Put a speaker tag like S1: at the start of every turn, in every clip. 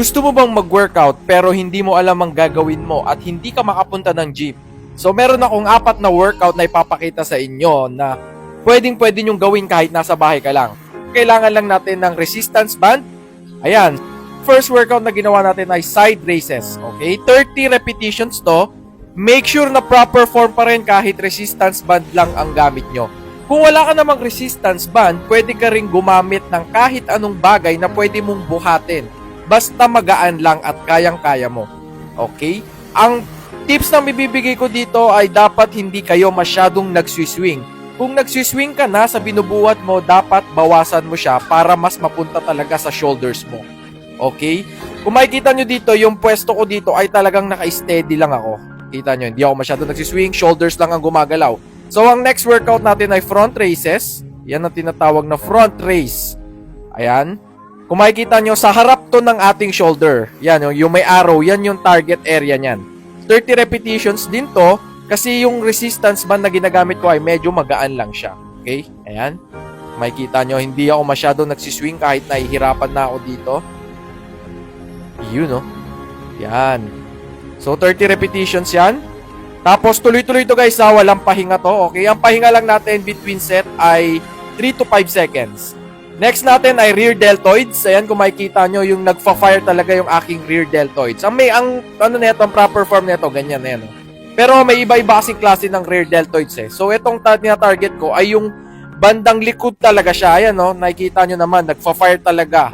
S1: Gusto mo bang mag-workout pero hindi mo alam ang gagawin mo at hindi ka makapunta ng gym? So meron akong apat na workout na ipapakita sa inyo na pwedeng pwede nyong gawin kahit nasa bahay ka lang. Kailangan lang natin ng resistance band. Ayan. First workout na ginawa natin ay side races. Okay? 30 repetitions to. Make sure na proper form pa rin kahit resistance band lang ang gamit nyo. Kung wala ka namang resistance band, pwede ka rin gumamit ng kahit anong bagay na pwede mong buhatin. Basta magaan lang at kayang-kaya mo. Okay? Ang tips na bibigay ko dito ay dapat hindi kayo masyadong nagswiswing. Kung nagswiswing ka na sa binubuhat mo, dapat bawasan mo siya para mas mapunta talaga sa shoulders mo. Okay? Kung makikita nyo dito, yung pwesto ko dito ay talagang naka-steady lang ako. Kita nyo, hindi ako masyadong nagsiswing, shoulders lang ang gumagalaw. So, ang next workout natin ay front races. Yan ang tinatawag na front race. Ayan. Kung makikita nyo, sa harap to ng ating shoulder. Yan, yung, yung may arrow, yan yung target area niyan. 30 repetitions din to, kasi yung resistance band na ginagamit ko ay medyo magaan lang siya. Okay? Ayan. Makikita nyo, hindi ako masyadong nagsiswing kahit nahihirapan na ako dito. Yun, no? Yan. So, 30 repetitions yan. Tapos, tuloy-tuloy to guys, ha? Walang pahinga to. Okay? Ang pahinga lang natin between set ay 3 to 5 seconds. Next natin ay rear deltoids. Ayan, kung makikita nyo, yung nagfa-fire talaga yung aking rear deltoids. Ang may, ang, ano nito, ang proper form nito, ganyan, ayan. oh. Pero may iba-iba kasing klase ng rear deltoids eh. So, itong ta- target ko ay yung bandang likod talaga siya. Ayan, no? Nakikita nyo naman, nagfa-fire talaga.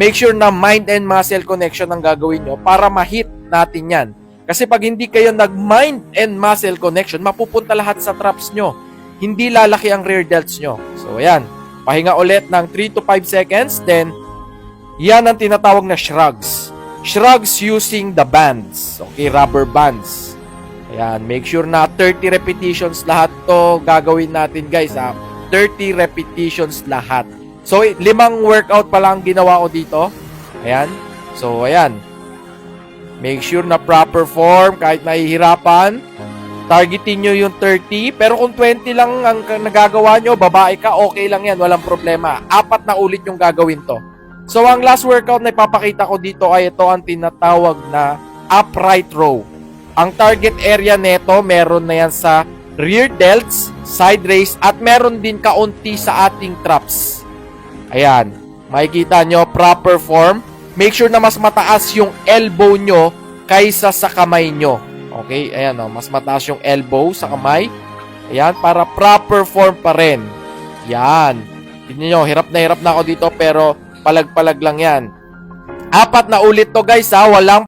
S1: Make sure na mind and muscle connection ang gagawin nyo para ma-hit natin yan. Kasi pag hindi kayo nag-mind and muscle connection, mapupunta lahat sa traps nyo. Hindi lalaki ang rear delts nyo. So, ayan. Pahinga ulit ng 3 to 5 seconds. Then, yan ang tinatawag na shrugs. Shrugs using the bands. Okay, rubber bands. Ayan, make sure na 30 repetitions lahat to gagawin natin guys ha. 30 repetitions lahat. So, limang workout pa lang ginawa ko dito. Ayan. So, ayan. Make sure na proper form kahit nahihirapan. Targetin nyo yung 30. Pero kung 20 lang ang nagagawa nyo, babae ka, okay lang yan. Walang problema. Apat na ulit yung gagawin to. So, ang last workout na ipapakita ko dito ay ito ang tinatawag na upright row. Ang target area neto, meron na yan sa rear delts, side raise, at meron din kaunti sa ating traps. Ayan. Makikita nyo, proper form. Make sure na mas mataas yung elbow nyo kaysa sa kamay nyo. Okay? Ayan o, mas mataas yung elbow sa kamay. Ayan, para proper form pa rin. Yan. Tignan nyo, hirap na hirap na ako dito pero palag-palag lang yan. Apat na ulit to guys ha, walang